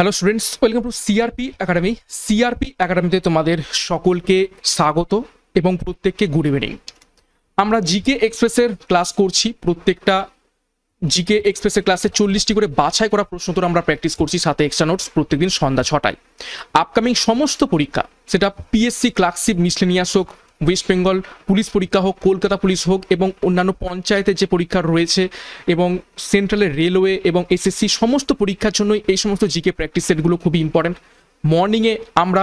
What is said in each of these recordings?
Hello students welcome to CRP academy CRP একাডেমিতে তোমাদের সকলকে স্বাগত এবং প্রত্যেককে গুড ইভিনিং আমরা জিকে এক্সপ্রেসের ক্লাস করছি। প্রত্যেকটা জিকে এক্সপ্রেসের ক্লাসে চল্লিশটি করে বাছাই করা প্রশ্ন উত্তর আমরা প্র্যাকটিস করছি সাথে এক্সট্রা নোটস প্রত্যেকদিন সন্ধ্যা ছটায়। আপকামিং সমস্ত পরীক্ষা, সেটা পিএসসি ক্লার্কশিপ মিসলেনিয়াস হোক ওয়েস্ট বেঙ্গল পুলিশ পরীক্ষা হোক কলকাতা পুলিশ হোক এবং অন্যান্য পঞ্চায়েতের যে পরীক্ষা রয়েছে এবং সেন্ট্রালের রেলওয়ে এবং এসএসসি সমস্ত পরীক্ষার জন্যই এই সমস্ত জিকে প্র্যাকটিস সেটগুলো খুবই ইম্পর্ট্যান্ট মর্নিংয়ে আমরা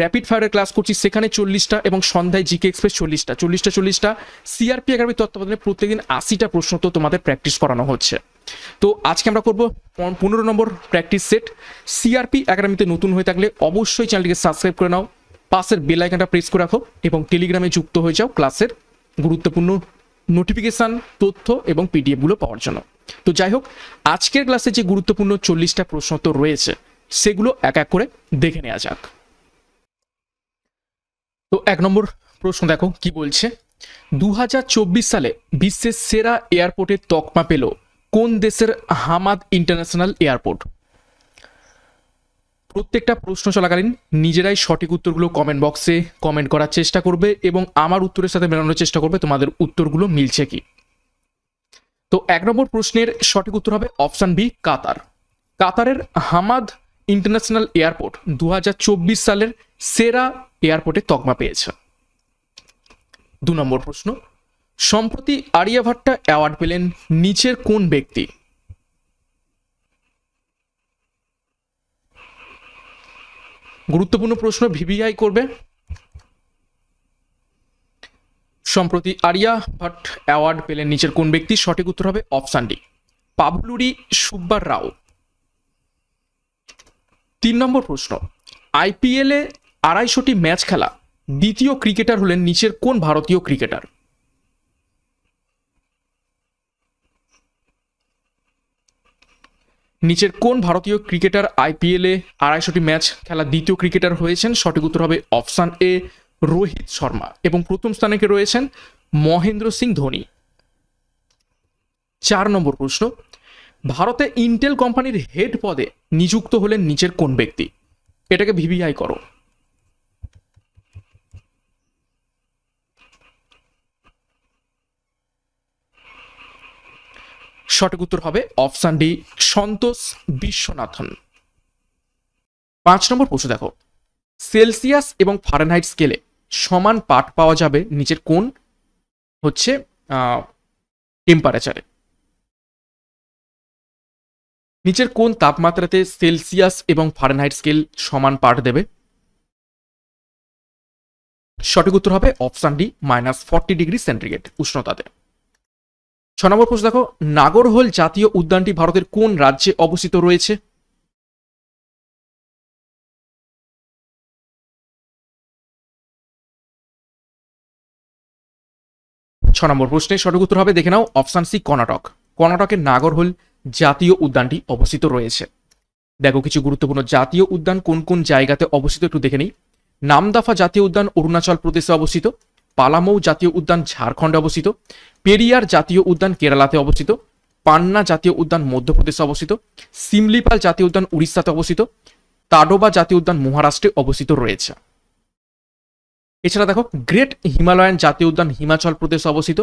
র্যাপিড ফায়ারের ক্লাস করছি, সেখানে চল্লিশটা এবং সন্ধ্যায় জিকে এক্সপ্রেস চল্লিশটা। চল্লিশটা চল্লিশটা সিআরপি একাডেমি তত্ত্বাবধানে প্রত্যেকদিন আশিটা প্রশ্ন তো তোমাদের প্র্যাকটিস করানো হচ্ছে। তো আজকে আমরা করব পনেরো নম্বর প্র্যাকটিস সেট সিআরপি একাডেমিতে নতুন হয়ে থাকলে অবশ্যই চ্যানেলটিকে সাবস্ক্রাইব করে নাও। পাশের বেল আইকনটা প্রেস করে রাখো এবং টেলিগ্রামে যুক্ত হয়ে যাও ক্লাসের গুরুত্বপূর্ণ নোটিফিকেশান তথ্য এবং পিডিএফগুলো পাওয়ার জন্য। তো যাই হোক, আজকের ক্লাসে যে গুরুত্বপূর্ণ চল্লিশটা প্রশ্ন তো রয়েছে, সেগুলো এক এক করে দেখে নেওয়া যাক। তো এক নম্বর প্রশ্ন দেখো, কি বলছে? দু হাজার চব্বিশ সালে বিশ্বের সেরা এয়ারপোর্টের তকমা পেল কোন দেশের হামাদ ইন্টারন্যাশনাল এয়ারপোর্ট প্রত্যেকটা প্রশ্ন চলাকালীন নিজেরাই সঠিক উত্তরগুলো কমেন্ট বক্সে কমেন্ট করার চেষ্টা করবে এবং আমার উত্তরের সাথে মেলানোর চেষ্টা করবে, তোমাদের উত্তরগুলো মিলছে কি? তো এক নম্বর প্রশ্নের সঠিক উত্তর হবে অপশান বি কাতার। কাতারের হামাদ ইন্টারন্যাশনাল এয়ারপোর্ট দু হাজার চব্বিশ সালের সেরা এয়ারপোর্টে তকমা পেয়েছে। দু নম্বর প্রশ্ন, সম্প্রতি আরিয়াভাট্টা অ্যাওয়ার্ড পেলেন নিচের কোন ব্যক্তি? গুরুত্বপূর্ণ প্রশ্ন ভিভিআই করবে। সম্প্রতি আরিয়া ভট্ট অ্যাওয়ার্ড পেলেন নিচের কোন ব্যক্তি? সঠিক উত্তর হবে অপশান ডি। পাবলুরি সুব্বার রাও। তিন নম্বর প্রশ্ন। আইপিএলে আড়াইশোটি ম্যাচ খেলা। দ্বিতীয় ক্রিকেটার হলেন নিচের কোন ভারতীয় ক্রিকেটার? নিচের কোন ভারতীয় ক্রিকেটার আইপিএলে আড়াইশোটি ম্যাচ খেলা দ্বিতীয় ক্রিকেটার হয়েছেন? সঠিক উত্তর হবে অপশান এ, রোহিত শর্মা। এবং প্রথম স্থানে কে রয়েছেন? মহেন্দ্র সিং ধোনি। চার নম্বর প্রশ্ন। ভারতে ইন্টেল কোম্পানির হেড পদে নিযুক্ত হলেন নিচের কোন ব্যক্তি? এটাকে ভিভিআই করো। সঠিক উত্তর হবে অপশান ডি, সন্তোষ বিশ্বনাথন। পাঁচ নম্বর প্রশ্ন দেখো। সেলসিয়াস এবং ফারেনহাইট স্কেলে সমান পাঠ পাওয়া যাবে নিচের কোন হচ্ছে টেম্পারেচারে নিচের কোন তাপমাত্রাতে সেলসিয়াস এবং ফারেনহাইট স্কেল সমান পাঠ দেবে। সঠিক উত্তর হবে option D, minus forty degree centigrade উষ্ণতাতে। ছ নম্বর প্রশ্ন দেখো, নাগরহোল জাতীয় উদ্যানটি ভারতের কোন রাজ্যে অবস্থিত রয়েছে? ছ নম্বর প্রশ্নের সঠিক উত্তর হবে, দেখে নাও, অপশান সি, কর্ণাটক। কর্ণাটকের নাগরহোল জাতীয় উদ্যানটি অবস্থিত রয়েছে। দেখো, কিছু গুরুত্বপূর্ণ জাতীয় উদ্যান কোন কোন জায়গাতে অবস্থিত একটু দেখে নিই। নামদাফা জাতীয় উদ্যান অরুণাচল প্রদেশে অবস্থিত। পালামৌ জাতীয় উদ্যান ঝাড়খণ্ডে অবস্থিত, পেরিয়ার জাতীয় উদ্যান কেরালাতে অবস্থিত, পান্না জাতীয় উদ্যান মধ্যপ্রদেশে অবস্থিত, সিমলিপাল জাতীয় উদ্যান উড়িষ্যাতে অবস্থিত, তাডোবা জাতীয় উদ্যান মহারাষ্ট্রে অবস্থিত রয়েছে। এছাড়া দেখো, গ্রেট হিমালয়ান জাতীয় উদ্যান হিমাচল প্রদেশে অবস্থিত,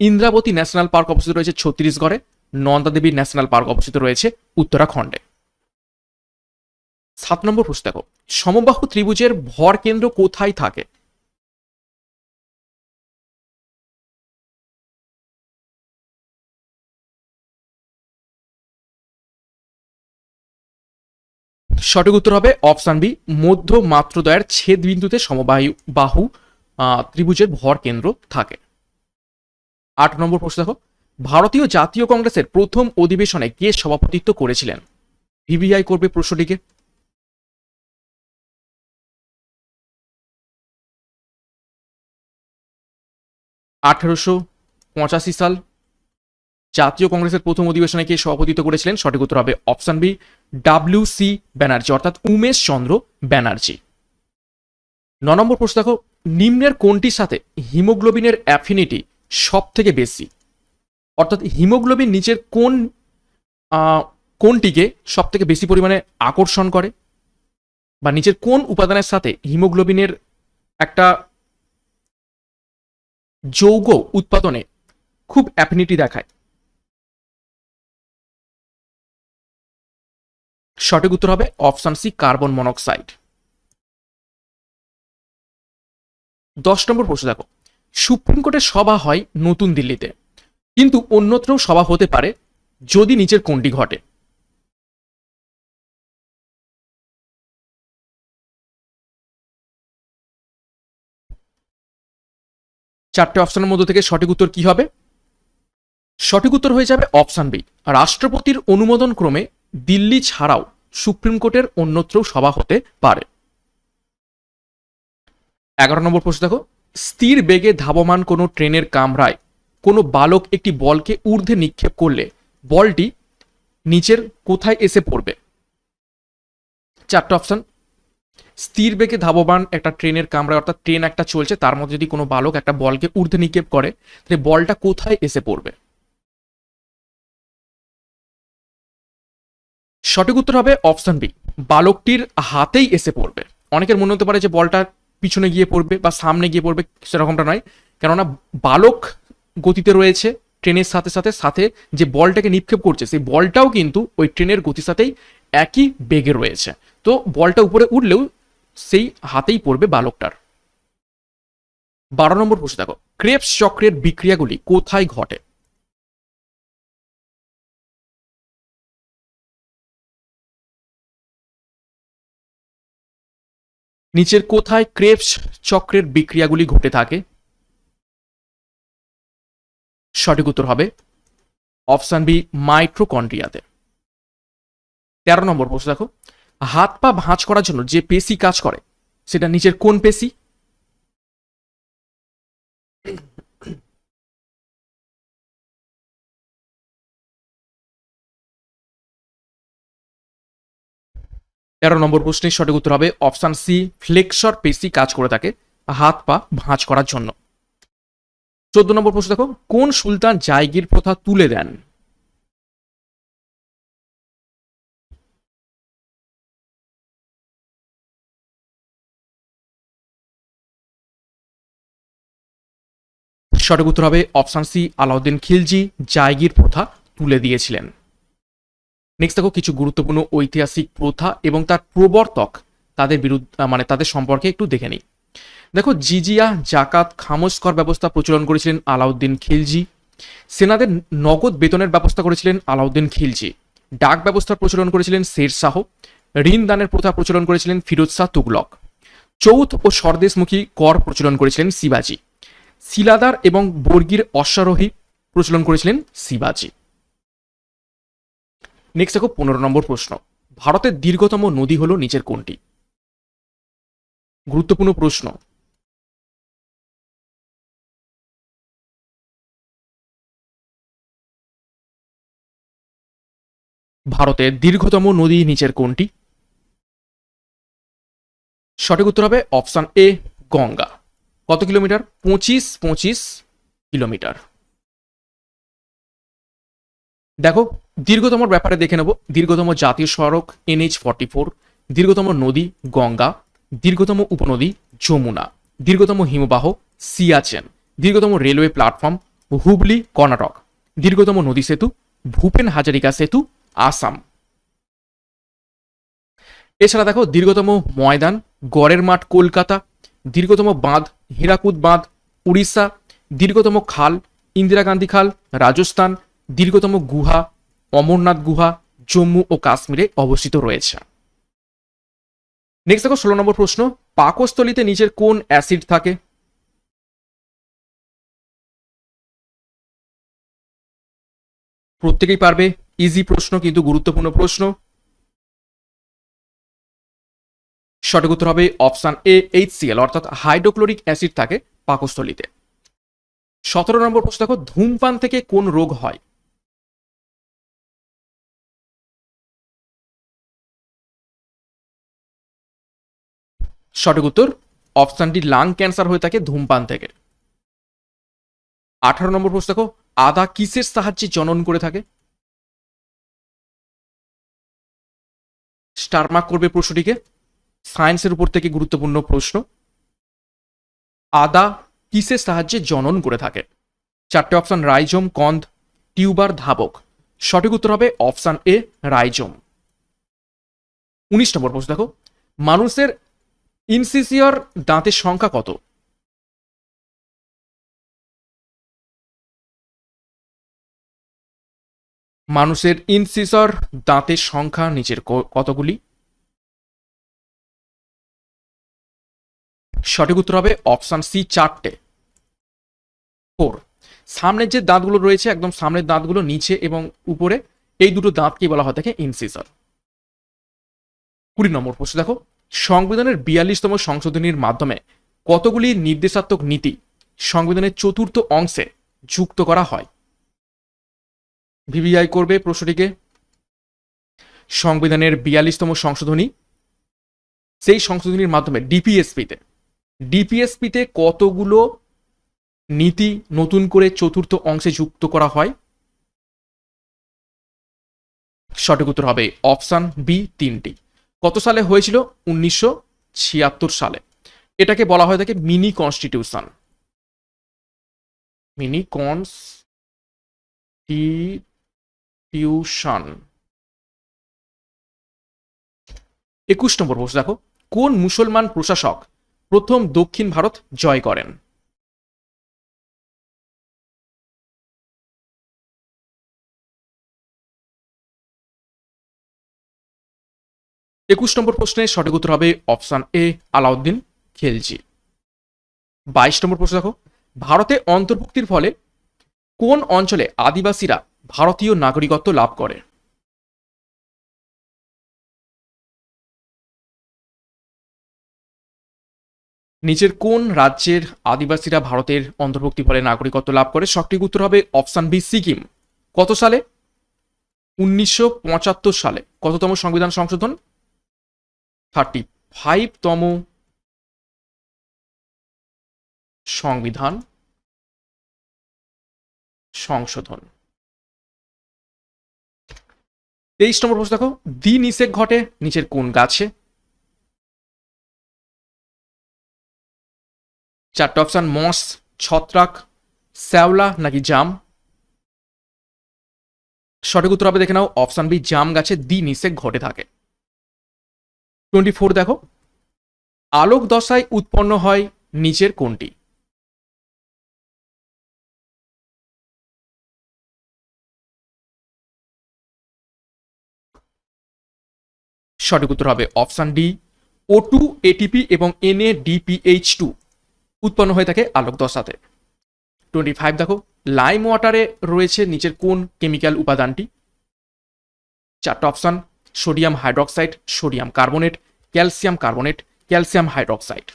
ইন্দ্রাবতী ন্যাশনাল পার্ক অবস্থিত রয়েছে ছত্তিশগড়ে নন্দাদেবী ন্যাশনাল পার্ক অবস্থিত রয়েছে উত্তরাখণ্ডে। সাত নম্বর প্রশ্ন দেখো, সমবাহু ত্রিভুজের ভর কেন্দ্র কোথায় থাকে? সঠিক উত্তর হবে অপশান বি, মধ্য মাত্রদয়ের ছেদ বিন্দুতে সমবায়ু বাহু ত্রিভুজের ভর কেন্দ্র থাকে। আট নম্বর প্রশ্ন দেখো, ভারতীয় জাতীয় কংগ্রেসের প্রথম অধিবেশনে কে সভাপতিত্ব করেছিলেন? ভিভিআই করবে প্রশ্নটিকে। আঠেরোশো পঁচাশি সাল জাতীয় কংগ্রেসের প্রথম অধিবেশনে কে সভাপতিত্ব করেছিলেন? সঠিক উত্তর হবে option B W C Banerjee, অর্থাৎ উমেশ চন্দ্র ব্যানার্জি। ন নম্বর প্রশ্ন দেখো, নিম্নের কোনটির সাথে হিমোগ্লোবিনের অ্যাফিনিটি সব থেকে বেশি? অর্থাৎ হিমোগ্লোবিন নিচের কোন কোনটিকে সব থেকে বেশি পরিমাণে আকর্ষণ করে? বা নিচের কোন উপাদানের সাথে হিমোগ্লোবিনের একটা যৌগ উৎপাদনে খুব অ্যাফিনিটি দেখায়? সঠিক উত্তর হবে অপশন সি, কার্বন মনোক্সাইড। দশ নম্বর প্রশ্ন দেখো, সুপ্রিম কোর্টের সভা হয় নতুন দিল্লিতে, কিন্তু অন্যত্রও সভা হতে পারে যদি নিচের কোনটি ঘটে। চারটে অপশনের মধ্যে থেকে সঠিক উত্তর কি হবে? সঠিক উত্তর হয়ে যাবে অপশন বি, রাষ্ট্রপতির অনুমোদন ক্রমে দিল্লি ছাড়াও সুপ্রিম কোর্টের অন্যত্রও সভা হতে পারে। এগারো নম্বর প্রশ্ন দেখো। স্থির বেগে ধাবমান কোনো ট্রেনের কামরায় কোনো বালক একটি বলকে ঊর্ধ্বে নিক্ষেপ করলে বলটি নিচের কোথায় এসে পড়বে? চারটে অপশন। স্থির বেগে ধাবমান একটা ট্রেনের কামরায়, অর্থাৎ ট্রেন একটা চলছে, তার মধ্যে যদি কোনো বালক একটা বলকে ঊর্ধ্বে নিক্ষেপ করে, তাহলে বলটা কোথায় এসে পড়বে? সঠিক উত্তর হবে অপশন বি। বালকটির হাতেই এসে পড়বে। অনেকের মনে হতে পারে যে বলটা পিছনে গিয়ে পড়বে বা সামনে গিয়ে পড়বে, সেরকমটা নয়। কেননা বালক গতিতে রয়েছে ট্রেনের সাথে সাথে সাথে যে বলটাকে নিক্ষেপ করছে, সেই বলটাও কিন্তু ওই ট্রেনের গতির সাথেই একই বেগে রয়েছে। তো বলটা উপরে উঠলেও সেই হাতেই পড়বে বালকটার। বারো নম্বর প্রশ্ন দেখো। ক্রেপস চক্রের বিক্রিয়াগুলি কোথায় ঘটে? নিচের কোথায় ক্রেপস চক্রের বিক্রিয়াগুলি ঘটে থাকে? সঠিক উত্তর হবে অপশান বি মাইক্রোকন্ড্রিয়াতে তেরো নম্বর প্রশ্ন দেখো, হাত পা ভাঁজ করার জন্য যে পেশি কাজ করে, সেটা নিচের কোন পেশি? তেরো নম্বর প্রশ্নের সঠিক উত্তর হবে অপশন সি, ফ্লেক্সর পেশি কাজ করে থাকে হাত পা ভাঁজ করার জন্য। চোদ্দ নম্বর প্রশ্ন দেখো, কোন সুলতান জায়গির প্রথা তুলে দেন? সঠিক উত্তর হবে অপশন সি, আলাউদ্দিন খিলজি, জায়গির প্রথা তুলে দিয়েছিলেন। নেক্সট দেখো, কিছু গুরুত্বপূর্ণ ঐতিহাসিক প্রথা এবং তার প্রবর্তক তাদের বিরুদ্ধে মানে তাদের সম্পর্কে একটু দেখে নিই। দেখো, জিজিয়া জাকাত খামোশ কর ব্যবস্থা প্রচলন করেছিলেন আলাউদ্দিন খিলজি। সেনাদের নগদ বেতনের ব্যবস্থা করেছিলেন আলাউদ্দিন খিলজি। ডাক ব্যবস্থার প্রচলন করেছিলেন শের শাহ। ঋণ দানের প্রথা প্রচলন করেছিলেন ফিরোজ শাহ তুগলক। চৌথ ও স্বদেশমুখী কর প্রচলন করেছিলেন শিবাজি। শিলাদার এবং বর্গীর অশ্বারোহী প্রচলন করেছিলেন শিবাজি। নেক্সট দেখো পনেরো নম্বর প্রশ্ন। ভারতের দীর্ঘতম নদী হলো নিচের কোনটি? গুরুত্বপূর্ণ প্রশ্ন। ভারতের দীর্ঘতম নদী নিচের কোনটি? সঠিক উত্তর হবে অপশন এ, গঙ্গা। কত কিলোমিটার? পঁচিশ পঁচিশ কিলোমিটার। দেখো দীর্ঘতম ব্যাপারে দেখে নেব। দীর্ঘতম জাতীয় সড়ক এনএইচ ফর্টি ফোর, দীর্ঘতম নদী গঙ্গা, দীর্ঘতম উপনদী যমুনা, দীর্ঘতম হিমবাহ সিয়াচেন, দীর্ঘতম রেলওয়ে প্ল্যাটফর্ম হুবলি কর্ণাটক, দীর্ঘতম নদী সেতু ভূপেন হাজারিকা সেতু আসাম। এছাড়া দেখো, দীর্ঘতম ময়দান, গড়ের মাঠ কলকাতা, দীর্ঘতম বাঁধ হীরাকুদ বাঁধ উড়িষ্যা, দীর্ঘতম খাল, ইন্দিরা গান্ধী খাল রাজস্থান, দীর্ঘতম গুহা অমরনাথ গুহা, জম্মু ও কাশ্মীরে অবস্থিত রয়েছে। নেক্সট দেখো, ষোলো নম্বর প্রশ্ন, পাকস্থলিতে নিচের কোন অ্যাসিড থাকে? প্রত্যেকেই পারবে ইজি প্রশ্ন কিন্তু গুরুত্বপূর্ণ প্রশ্ন। সঠিক উত্তর হবে অপশন এ এইচ সিএল অর্থাৎ হাইড্রোক্লোরিক অ্যাসিড থাকে পাকস্থলিতে। সতেরো নম্বর প্রশ্ন দেখো, ধূমপান থেকে কোন রোগ হয়? সঠিক উত্তর, অপশানটি লাং ক্যান্সার হয়ে থাকে ধূমপান থেকে। আঠারো নম্বর প্রশ্ন দেখো আদা কিসের সাহায্যে জনন করে থাকে? স্টারমার্ক করবে প্রশ্নটিকে, সায়েন্সের উপর থেকে গুরুত্বপূর্ণ প্রশ্ন। আদা কিসের সাহায্যে জনন করে থাকে? চারটে অপশান, রাইজোম কন্দ টিউবার, ধাবক। সঠিক উত্তর হবে অপশান এ, রাইজোম। উনিশ নম্বর প্রশ্ন দেখো, মানুষের ইনসিসিয়র দাঁতের সংখ্যা কত? মানুষের ইনসিসর দাঁতের সংখ্যা নিচের কতগুলি? সঠিক উত্তর হবে অপশন সি, চারটে। ফোর। সামনের যে দাঁতগুলো রয়েছে, একদম সামনের দাঁতগুলো নিচে এবং উপরে, এই দুটো দাঁতকে বলা হয় থাকে ইনসিসর কুড়ি নম্বর প্রশ্ন দেখো। সংবিধানের বিয়াল্লিশতম সংশোধনীর মাধ্যমে কতগুলি নির্দেশাত্মক নীতি সংবিধানের চতুর্থ অংশে যুক্ত করা হয়? ভিভিআই করবে প্রশ্নটিকে। সংবিধানের বিয়াল্লিশতম সংশোধনী। সেই সংশোধনীর মাধ্যমে ডিপিএসপিতে ডিপিএসপিতে কতগুলো নীতি নতুন করে চতুর্থ অংশে যুক্ত করা হয়? সঠিক উত্তর হবে অপশান বি তিনটি। কত সালে হয়েছিল? উনিশশো ছিয়াত্তর সালে। এটাকে বলা হয় থাকে মিনি কনস্টিটিউশন। Mini constitution. একুশ নম্বর প্রশ্ন দেখো। কোন মুসলমান প্রশাসক প্রথম দক্ষিণ ভারত জয় করেন? একুশ নম্বর প্রশ্নের সঠিক উত্তর হবে অপশান এ, আলাউদ্দিন খেলজি। বাইশ নম্বর প্রশ্ন দেখো, ভারতে অন্তর্ভুক্তির ফলে কোন অঞ্চলে আদিবাসীরা ভারতীয় নাগরিকত্ব লাভ করে? নিচের কোন রাজ্যের আদিবাসীরা ভারতের অন্তর্ভুক্তি ফলে নাগরিকত্ব লাভ করে? সঠিক উত্তর হবে অপশান বি, সিকিম। কত সালে? উনিশশো পঁচাত্তর সালে। কততম সংবিধান সংশোধন? থার্টি ফাইভতম সংবিধান সংশোধন। তেইশ নম্বর প্রশ্ন দেখো দ্বি নিষেক ঘটে, নিচের কোন গাছে? চারটে অপশান, মস, ছত্রাক, শ্যাওলা নাকি জাম? সঠিক উত্তর হবে দেখে নাও, অপশান বি, জাম গাছে দ্বি নিষেক ঘটে থাকে। টোয়েন্টি ফোর দেখো। আলোক দশায় উৎপন্ন হয় নিচের কোনটি সঠিক উত্তর হবে option D O two ATP এবং এন এ ডিপিএইচ টু উৎপন্ন হয়ে থাকে আলোক দশাতে। টোয়েন্টি ফাইভ দেখো, লাইম ওয়াটারে রয়েছে নিচের কোন কেমিক্যাল উপাদানটি। চারটা option sodium hydroxide, sodium carbonate, calcium carbonate, calcium hydroxide.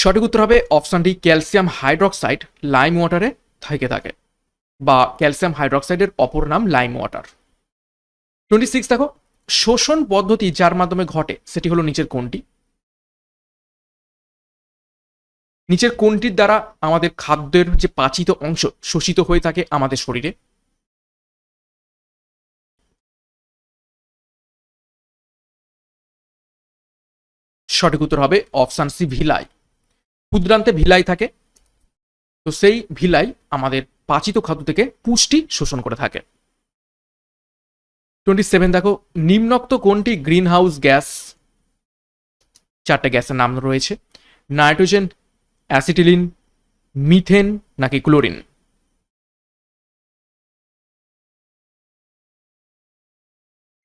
সঠিক উত্তর হবে option D, calcium hydroxide lime ওয়াটারে থেকে থাকে বা ক্যালসিয়াম হাইড্রক্সাইডের অপর নাম লাইম ওয়াটার। টোয়েন্টি সিক্স দেখো, শোষণ পদ্ধতি যার মাধ্যমে ঘটে সেটি হলো নিচের কোনটি? নিচের কোনটির দ্বারা আমাদের খাদ্যের যে পাচিত অংশ শোষিত হয়ে থাকে আমাদের শরীরে? সঠিক উত্তর হবে অপশান সি, ভিলাই। ক্ষুদ্রান্তে ভিলাই থাকে। তো সেই ভিলাই আমাদের পাচিত খাদ্য থেকে পুষ্টি শোষণ করে থাকে। টোয়েন্টি সেভেন দেখো, নিম্নোক্ত কোনটি গ্রিন হাউস গ্যাস? চারটে গ্যাসের নাম রয়েছে। নাইট্রোজেন অ্যাসিটিলিন, মিথেন নাকি ক্লোরিন?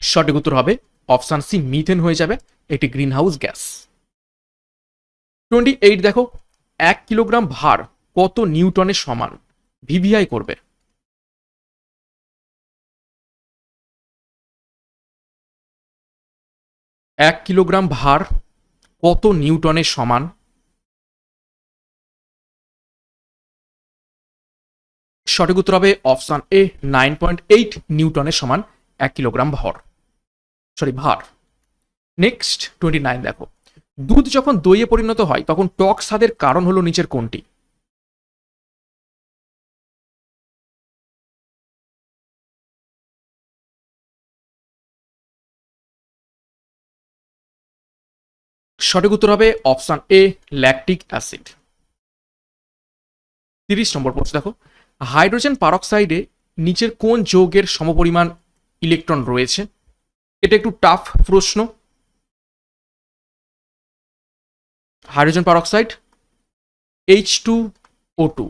সঠিক উত্তর হবে অপশান সি, মিথেন হয়ে যাবে একটি greenhouse gas. Twenty eight, দেখো, এক কিলোগ্রাম ভার কত নিউটনের সমান? ভিভিআই করবে। এক কিলোগ্রাম ভার কত নিউটনের সমান? সঠিক উত্তর হবে option A nine point eight নিউটনের সমান এক কিলোগ্রাম ভর। সরি ভার। নেক্সট টোয়েন্টি নাইন দেখো। দুধ যখন দইয়ে পরিণত হয়, তখন টক স্বাদের কারণ হলো নিচের কোনটি? সঠিক উত্তর হবে অপশান এ ল্যাকটিক অ্যাসিড তিরিশ নম্বর প্রশ্ন দেখো। হাইড্রোজেন পারক্সাইডে নিচের কোন যৌগের সমপরিমাণ ইলেকট্রন রয়েছে? এটা একটু টাফ প্রশ্ন। Hydrogen peroxide H two O two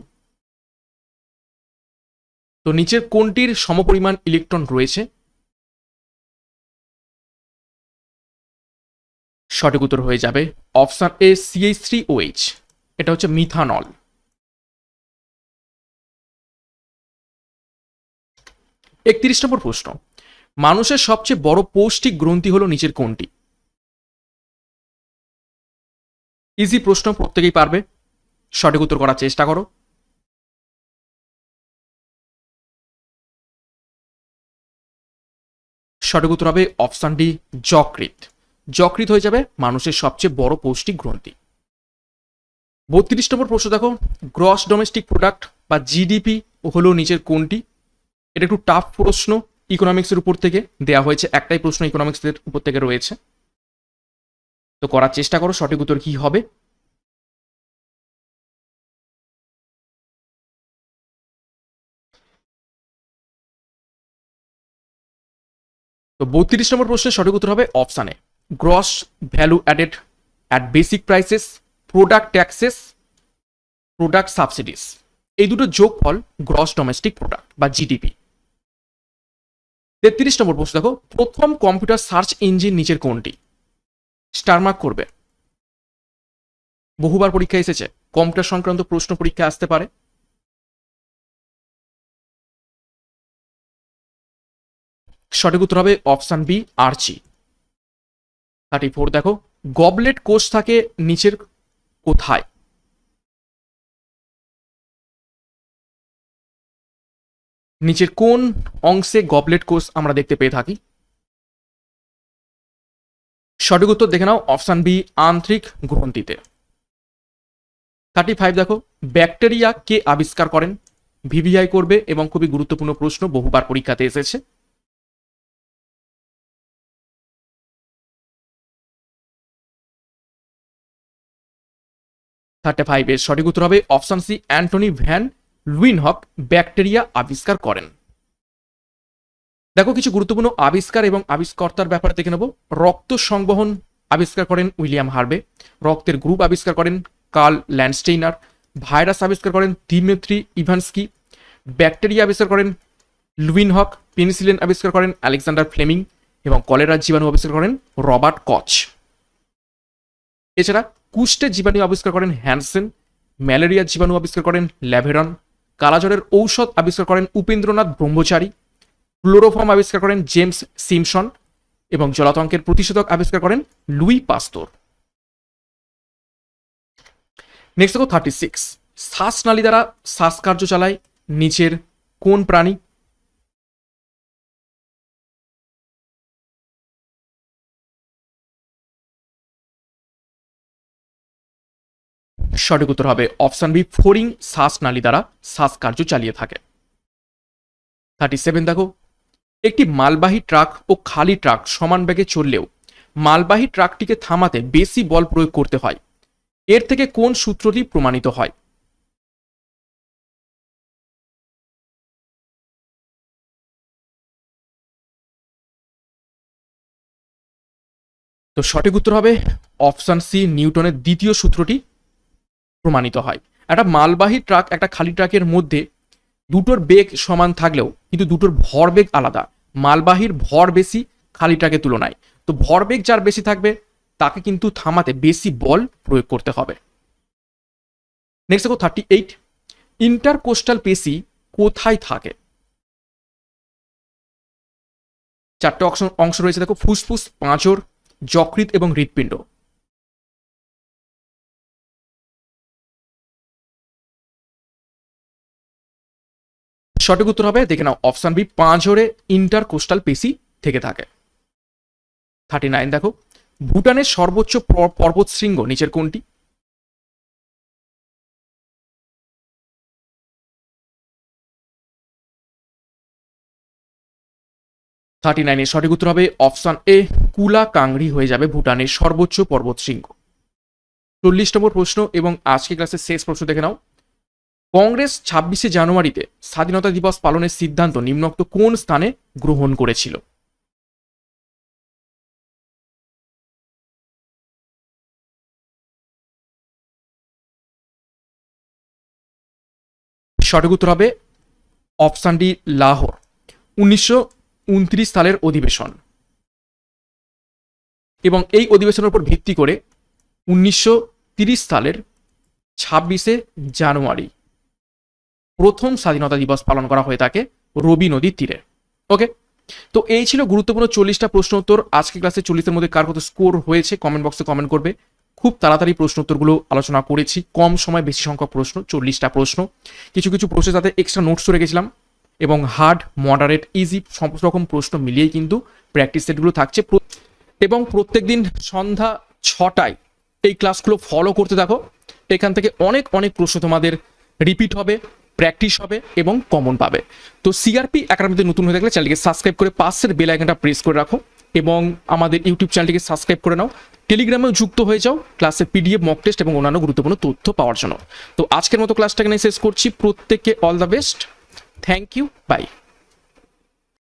তো নিচের কোনটির সমপরিমাণ ইলেকট্রন রয়েছে? সঠিক উত্তর হয়ে যাবে option A CH three OH এটা হচ্ছে মিথানল একত্রিশ নম্বর প্রশ্ন। মানুষের সবচেয়ে বড় পৌষ্টিক গ্রন্থি হলো নিচের কোনটি? ইজি প্রশ্ন, প্রত্যেকেই পারবে। সঠিক উত্তর করার চেষ্টা করো। সঠিক উত্তর হবে অপশন ডি যকৃত যকৃত হয়ে যাবে মানুষের সবচেয়ে বড় পৌষ্টিক গ্রন্থি। বত্রিশ নম্বর প্রশ্ন দেখো, গ্রস ডোমেস্টিক প্রোডাক্ট বা জিডিপি হলো নিচের কোনটি? এটা একটু টাফ প্রশ্ন ইকোনমিক্সের উপর থেকে। দেয়া হয়েছে একটাই প্রশ্ন ইকোনমিক্সের উপর থেকে রয়েছে। তো করার চেষ্টা করো, সঠিক উত্তর কি হবে? তো বত্রিশ নম্বর প্রশ্নের সঠিক উত্তর হবে অপশানে gross value added at basic prices product taxes product subsidies এই দুটো যোগফল গ্রস ডোমেস্টিক প্রোডাক্ট বা জিডিপি তেত্রিশ নম্বর প্রশ্ন, দেখো, প্রথম কম্পিউটার সার্চ ইঞ্জিন নিচের কোনটি? স্টারমার্ক করবে। বহুবার পরীক্ষা এসেছে কম্পিউটার সংক্রান্ত প্রশ্ন পরীক্ষা আসতে পারে। সঠিক উত্তর হবে অপশান বি আর্চি থার্টি ফোর দেখো গবলেট কোষ থাকে নিচের কোথায়? নিচের কোন অংশে গবলেট কোষ আমরা দেখতে পেয়ে থাকি? সঠিক উত্তর দেখে নাও অপশান বি আন্তরিক গ্রন্থিতে। থার্টি ফাইভ দেখো ব্যাকটেরিয়া কে আবিষ্কার করেন? ভিভিআই করবে এবং খুবই গুরুত্বপূর্ণ প্রশ্ন, বহুবার পরীক্ষাতে এসেছে। থার্টি ফাইভ এর সঠিক উত্তর হবে option C Antony van Leeuwenhoek bacteria আবিষ্কার করেন। দেখো, কিছু গুরুত্বপূর্ণ আবিষ্কার এবং আবিষ্কর্তার ব্যাপারে দেখে নেব। রক্ত সংবহন আবিষ্কার করেন উইলিয়াম হার্বে রক্তের গ্রুপ আবিষ্কার করেন কার্ল ল্যান্ডস্টেইনার। ভাইরাস আবিষ্কার করেন দিমেত্রি ইভানস্কি। ব্যাকটেরিয়া আবিষ্কার করেন লুইনহক। পেনিসিলিন আবিষ্কার করেন আলেকজান্ডার ফ্লেমিং এবং কলেরার জীবাণু আবিষ্কার করেন রবার্ট কচ। এছাড়া কুষ্টের জীবাণু আবিষ্কার করেন হ্যানসেন। ম্যালেরিয়ার জীবাণু আবিষ্কার করেন ল্যাভেরন। কালাজ্বরের ঔষধ আবিষ্কার করেন উপেন্দ্রনাথ ব্রহ্মচারী, ক্লোরোফর্ম আবিষ্কার করেন জেমস সিমসন এবং জলাতঙ্কের প্রতিষেধক আবিষ্কার করেন লুই পাস্তর। নেক্সট দেখো থার্টি সিক্স শ্বাসনালী দ্বারা শ্বাসকার্য চালায় নিচের কোন প্রাণী? সঠিক উত্তর হবে অপশন বি, ফোরিং শ্বাসনালী দ্বারা শ্বাসকার্য চালিয়ে থাকে। থার্টি সেভেন, দেখো, একটি মালবাহী ট্রাক ও খালি ট্রাক সমান বেগে চললেও মালবাহী ট্রাকটিকে থামাতে বেশি বল প্রয়োগ করতে হয়। এর থেকে কোন সূত্রটি প্রমাণিত হয়? তো সঠিক উত্তর হবে অপশন সি, নিউটনের দ্বিতীয় সূত্রটি প্রমাণিত হয়। একটা মালবাহী ট্রাক একটা খালি ট্রাকের মধ্যে দুটোর বেগ সমান থাকলেও কিন্তু দুটোর ভরবেগ আলাদা। মালবাহীর ভর বেশি, খালি ট্রাকের তুলনায়। তো ভরবেগ যার বেশি থাকবে, তাকে কিন্তু থামাতে বেশি বল প্রয়োগ করতে হবে। নেক্সট দেখো থার্টি এইট ইন্টারকোস্টাল পেশি কোথায় থাকে? চারটে অংশ অংশ রয়েছে দেখো, ফুসফুস পাঁচর যকৃত এবং হৃৎপিণ্ড। সঠিক উত্তর হবে, দেখে নাও অপশন বি পাঁচরে ইন্টার কোস্টাল পেশি থেকে থাকে। থার্টি নাইন দেখো, ভুটানের সর্বোচ্চ পর্বত শৃঙ্গ নিচের কোনটি? থার্টি নাইনের সঠিক উত্তর হবে অপশন এ কুলা কাংড়ি হয়ে যাবে ভুটানের সর্বোচ্চ পর্বত শৃঙ্গ। চল্লিশ নম্বর প্রশ্ন এবং আজকে ক্লাসের শেষ প্রশ্ন দেখে নাও। কংগ্রেস ছাব্বিশে জানুয়ারিতে স্বাধীনতা দিবস পালনের সিদ্ধান্ত নিম্নোক্ত কোন স্থানে গ্রহণ করেছিল? সঠিক উত্তর হবে অপশান ডি, লাহোর, উনিশশো উনত্রিশ সালের অধিবেশন। এবং এই অধিবেশনের উপর ভিত্তি করে উনিশশো সালের ছাব্বিশে জানুয়ারি প্রথম স্বাধীনতা দিবস পালন করা হয়ে থাকে রবি নদীর তীরে। ওকে তো এই ছিল গুরুত্বপূর্ণ চল্লিশটা প্রশ্ন উত্তর। আজকে ক্লাসে চল্লিশের মধ্যে কার কত স্কোর হয়েছে কমেন্ট বক্সে কমেন্ট করবে। খুব তাড়াতাড়ি প্রশ্ন উত্তরগুলো আলোচনা করেছি। কম সময়, বেশি সংখ্যক প্রশ্ন, চল্লিশটা প্রশ্ন। কিছু কিছু প্রশ্ন তাতে এক্সট্রা নোটসও রেখেছিলাম এবং হার্ড মডারেট ইজি সব রকম প্রশ্ন মিলিয়েই কিন্তু প্র্যাকটিস সেটগুলো থাকছে। এবং প্রত্যেক দিন সন্ধ্যা ছটায় এই ক্লাসগুলো ফলো করতে থাকো। এখান থেকে অনেক অনেক প্রশ্ন তোমাদের রিপিট হবে। প্র্যাকটিস হবে এবং কমন পাবে। তো সিআরপি একাডেমিতে নতুন হয়ে থাকলে চ্যানেলটিকে সাবস্ক্রাইব করে পাশের বেল আইকনটা প্রেস করে রাখো এবং আমাদের ইউটিউব চ্যানেলটিকে সাবস্ক্রাইব করে নাও। টেলিগ্রামেও যুক্ত হয়ে যাও ক্লাসের পিডিএফ মক টেস্ট এবং অন্যান্য গুরুত্বপূর্ণ তথ্য পাওয়ার জন্য। তো আজকের মতো ক্লাসটাকে নিয়ে শেষ করছি। প্রত্যেককে all the best thank you bye